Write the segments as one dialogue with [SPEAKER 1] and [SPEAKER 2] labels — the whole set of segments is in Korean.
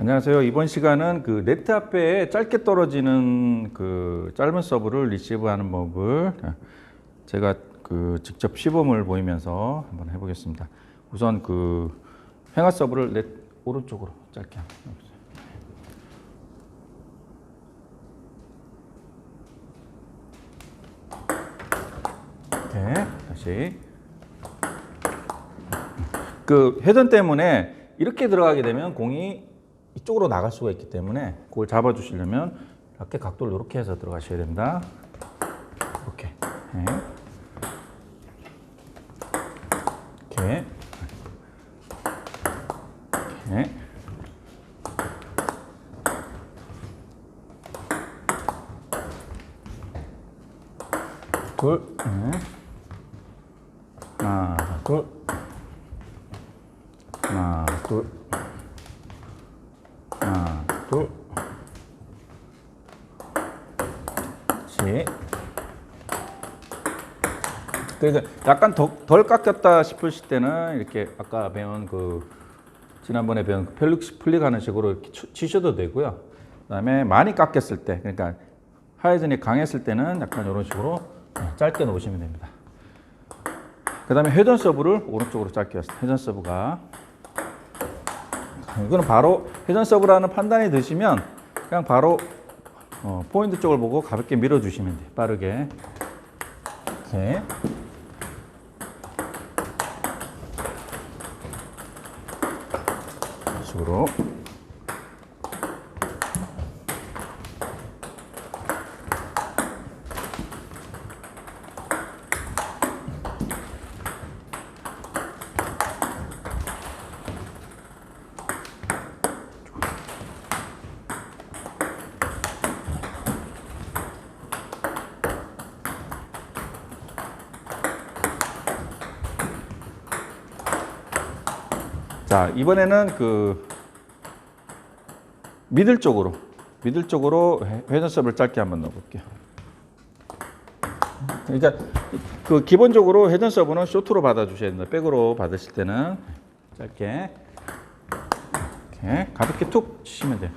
[SPEAKER 1] 안녕하세요. 이번 시간은 그 네트 앞에 짧게 떨어지는 그 짧은 서브를 리시브하는 법을 제가 그 직접 시범을 보이면서 한번 해보겠습니다. 우선 그 횡화 서브를 넷 오른쪽으로 짧게 해보세요. 네, 다시. 그 회전 때문에 이렇게 들어가게 되면 공이 이쪽으로 나갈 수가 있기 때문에 그걸 잡아주시려면 이렇게 각도를 이렇게 해서 들어가셔야 됩니다. 이렇게. 네. 이렇게. 이렇게. 둘, 네. 하나, 둘, 하나, 둘, 둘, 셋. 그러니까 약간 더, 덜 깎였다 싶으실 때는 이렇게 아까 배운 그 지난번에 배운 그 펠릭스 플릭하는 식으로 이렇게 치- 치셔도 되고요. 그다음에 많이 깎였을 때, 그러니까 하이즌이 강했을 때는 약간 이런 식으로 짧게 놓으시면 됩니다. 그 다음에 회전 서브를 오른쪽으로 짧게. 회전 서브가 이거는 바로 회전 서브라는 판단이 드시면 그냥 바로 어, 포인트 쪽을 보고 가볍게 밀어주시면 돼요. 빠르게. 이렇게 이런 식으로 자 이번에는 그 미들 쪽으로 미들 쪽으로 회- 회전 서브를 짧게 한번 넣어볼게요. 그러니까 그 기본적으로 회전 서브는 쇼트로 받아주셔야 됩니다. 백으로 받으실 때는 짧게 이렇게 가볍게 툭 치시면 돼요.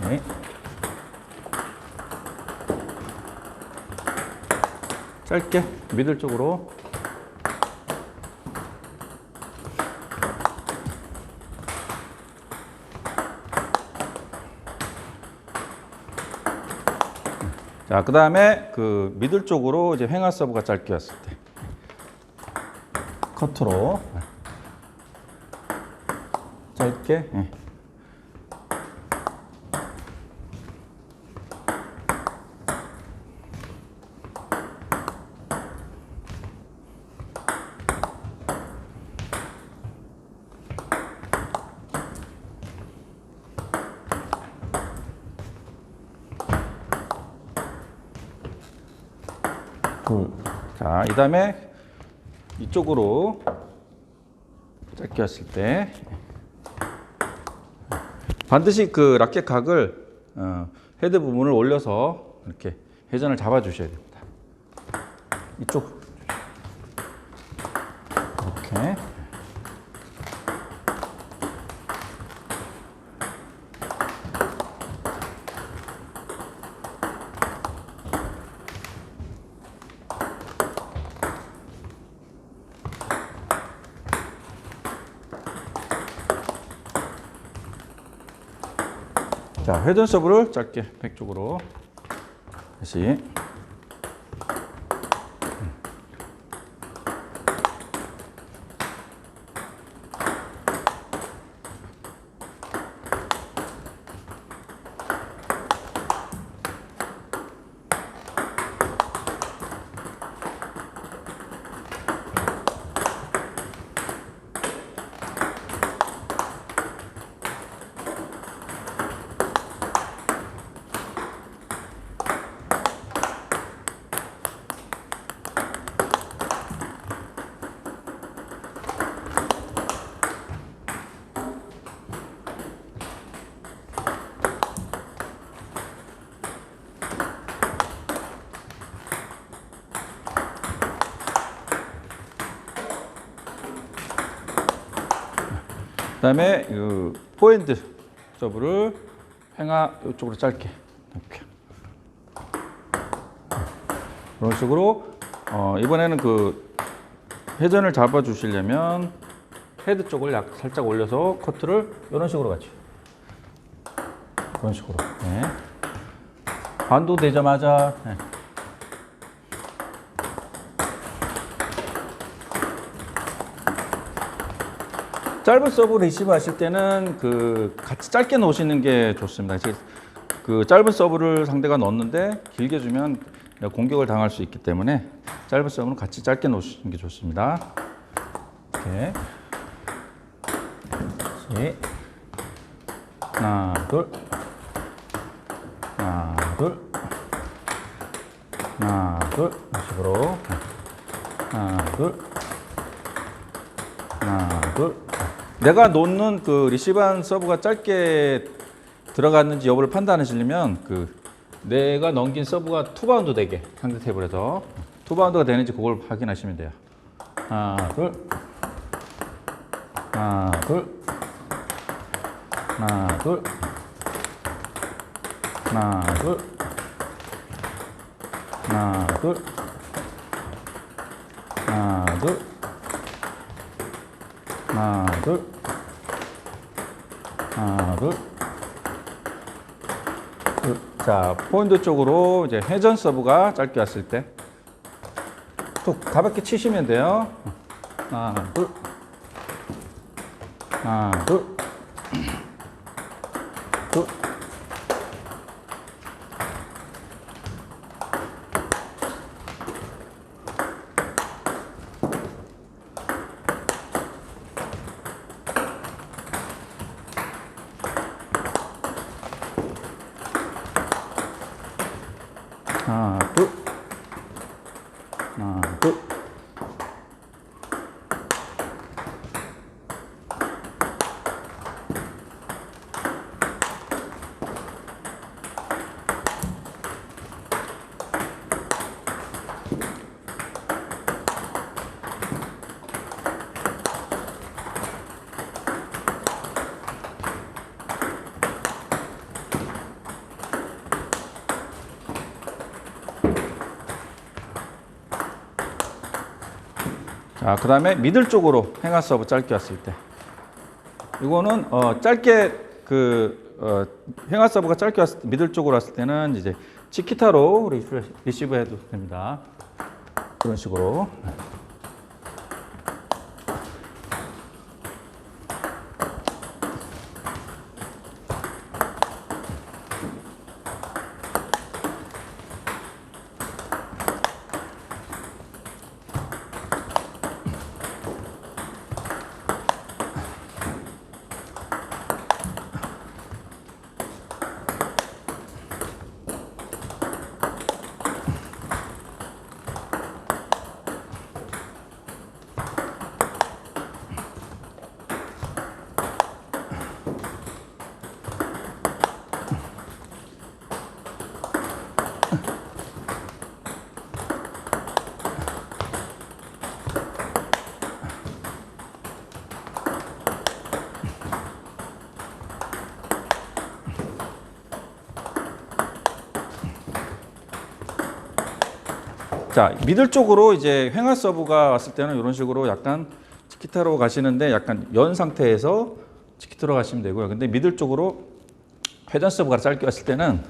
[SPEAKER 1] 네. 짧게 미들 쪽으로 자, 그 다음에 그 미들 쪽으로 이제 횡화 서브가 짧게 왔을 때. 커트로. 짧게. 예. 둘. 자, 이 다음에 이쪽으로 짧게 왔을 때 반드시 그 라켓 각을 어, 헤드 부분을 올려서 이렇게 회전을 잡아 주셔야 됩니다. 이쪽 이렇게 자, 회전 서브를 짧게 백 쪽으로 다시 그다음에 그 포핸드 서브를 횡하 이쪽으로 짧게 이렇게 이런 식으로 어, 이번에는 그 회전을 잡아 주시려면 헤드 쪽을 약 살짝 올려서 커트를 이런 식으로 같이 이런 식으로 네. 반도 되자마자 네. 짧은 서브 리시브 하실 때는 그 같이 짧게 놓으시는 게 좋습니다. 그 짧은 서브를 상대가 넣었는데 길게 주면 공격을 당할 수 있기 때문에 짧은 서브는 같이 짧게 놓으시는 게 좋습니다. 이렇게. 시. 하나, 둘. 하나, 둘. 하나, 둘. 이런 식으로. 하나, 둘. 하나, 둘. 내가 놓는 그 리시브한 서브가 짧게 들어갔는지 여부를 판단하시려면 그 내가 넘긴 서브가 투바운드 되게 상대 테이블에서 투바운드가 되는지 그걸 확인하시면 돼요. 하나, 둘. 하나, 둘. 하나, 둘. 하나, 둘. 하나, 둘. 하나, 둘. 하나, 둘. 하나, 둘. 둘. 자, 포인트 쪽으로 이제 회전 서브가 짧게 왔을 때 툭 가볍게 치시면 돼요. 하나, 둘. 하나, 둘. 둘. 啊不 자, 그 다음에 미들 쪽으로 행하 서브 짧게 왔을 때. 이거는 어, 짧게 그 어, 행하 서브가 짧게 왔을 때, 미들 쪽으로 왔을 때는 이제 치키타로 리시- 리시브 해도 됩니다. 그런 식으로. 자, 미들 쪽으로 이제 횡화 서브가 왔을 때는 이런 식으로 약간 치키타로 가시는데 약간 연 상태에서 치키타로 가시면 되고요. 근데 미들 쪽으로 회전 서브가 짧게 왔을 때는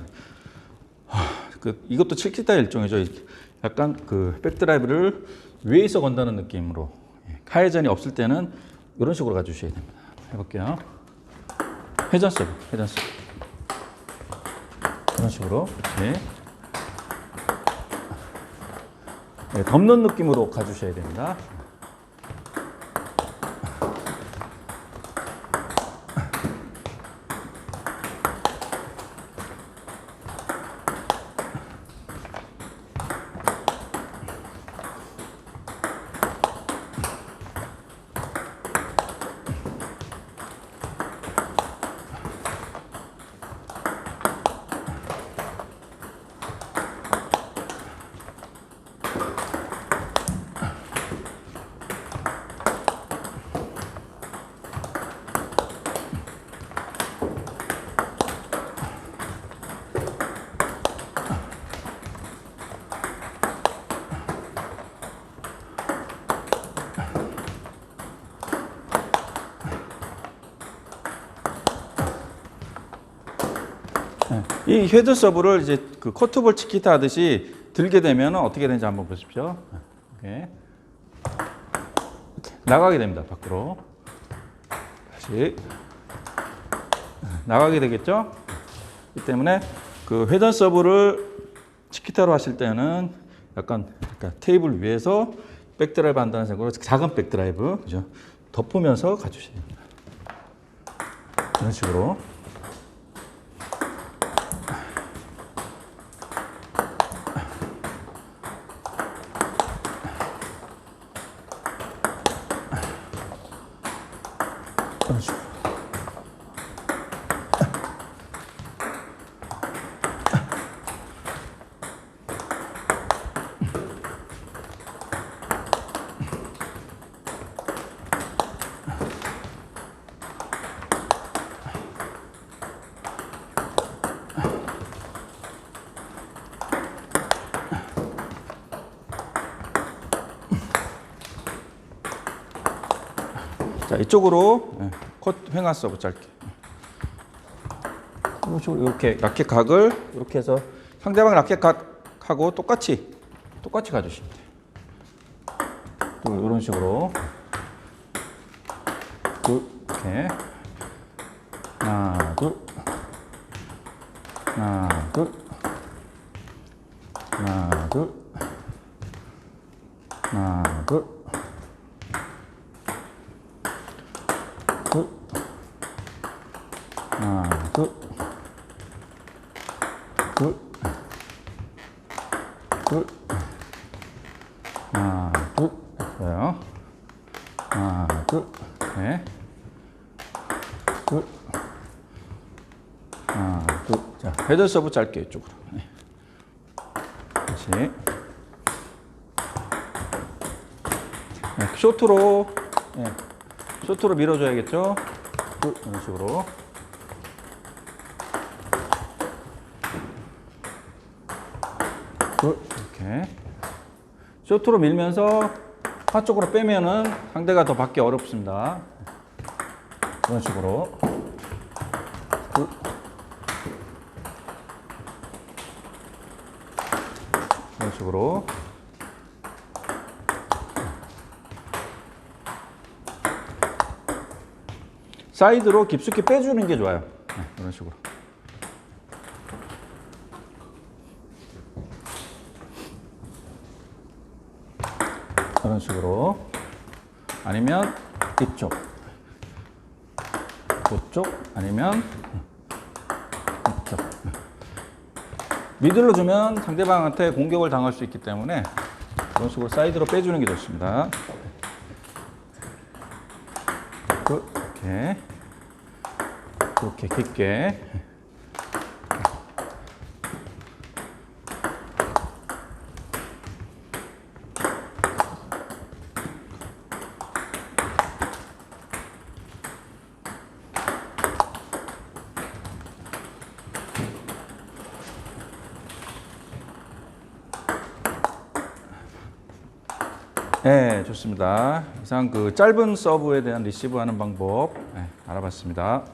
[SPEAKER 1] 하, 그 이것도 치키타 일종이죠. 이렇게 약간 그 백드라이브를 위에서 건다는 느낌으로 예, 하회전이 없을 때는 이런 식으로 가주셔야 됩니다. 해볼게요. 회전 서브, 회전 서브. 이런 식으로. 네. 네, 덮는 느낌으로 가주셔야 됩니다. 이 헤드 서브를 이제 그 커트볼 치키타 하듯이 들게 되면 어떻게 되는지 한번 보십시오. 이렇게. 이렇게 나가게 됩니다. 밖으로. 다시 나가게 되겠죠? 이 때문에 그 회전 서브를 치키타로 하실 때는 약간 그러니까 테이블 위에서 백드라이브 한다는 생각으로 작은 백드라이브 그죠? 덮으면서 가주셔야 됩니다. 이런 식으로. 식으로. 자 이쪽으로 예, 컷 횡화 서브 짧게. 이런 식으로 이렇게 라켓 각을 이렇게 해서 상대방 라켓 각하고 똑같이 똑같이 가주시면 돼요. 또 이런 식으로. 둘 이렇게. 하나 둘. 하나 둘. 하나 둘. 하나 둘 둘, 하나, 둘, 둘, 둘, 하나, 둘, 됐어요. 하나, 둘, 네, 둘, 하나, 둘. 자, 헤드 서브 짧게 이쪽으로. 네. 다시. 네, 쇼트로, 네. 쇼트로 밀어줘야겠죠? 둘, 이런 식으로. 이렇게. 쇼트로 밀면서 파 쪽으로 빼면은 상대가 더 받기 어렵습니다. 이런 식으로. 둘. 이런 식으로. 사이드로 깊숙이 빼주는 게 좋아요. 네, 이런 식으로. 이런 식으로. 아니면 이쪽. 이쪽. 아니면 이쪽. 미들로 주면 상대방한테 공격을 당할 수 있기 때문에 이런 식으로 사이드로 빼주는 게 좋습니다. 그, 이렇게 이렇게 깊게 네, 좋습니다. 이상 그 짧은 서브에 대한 리시브 하는 방법 네, 알아봤습니다.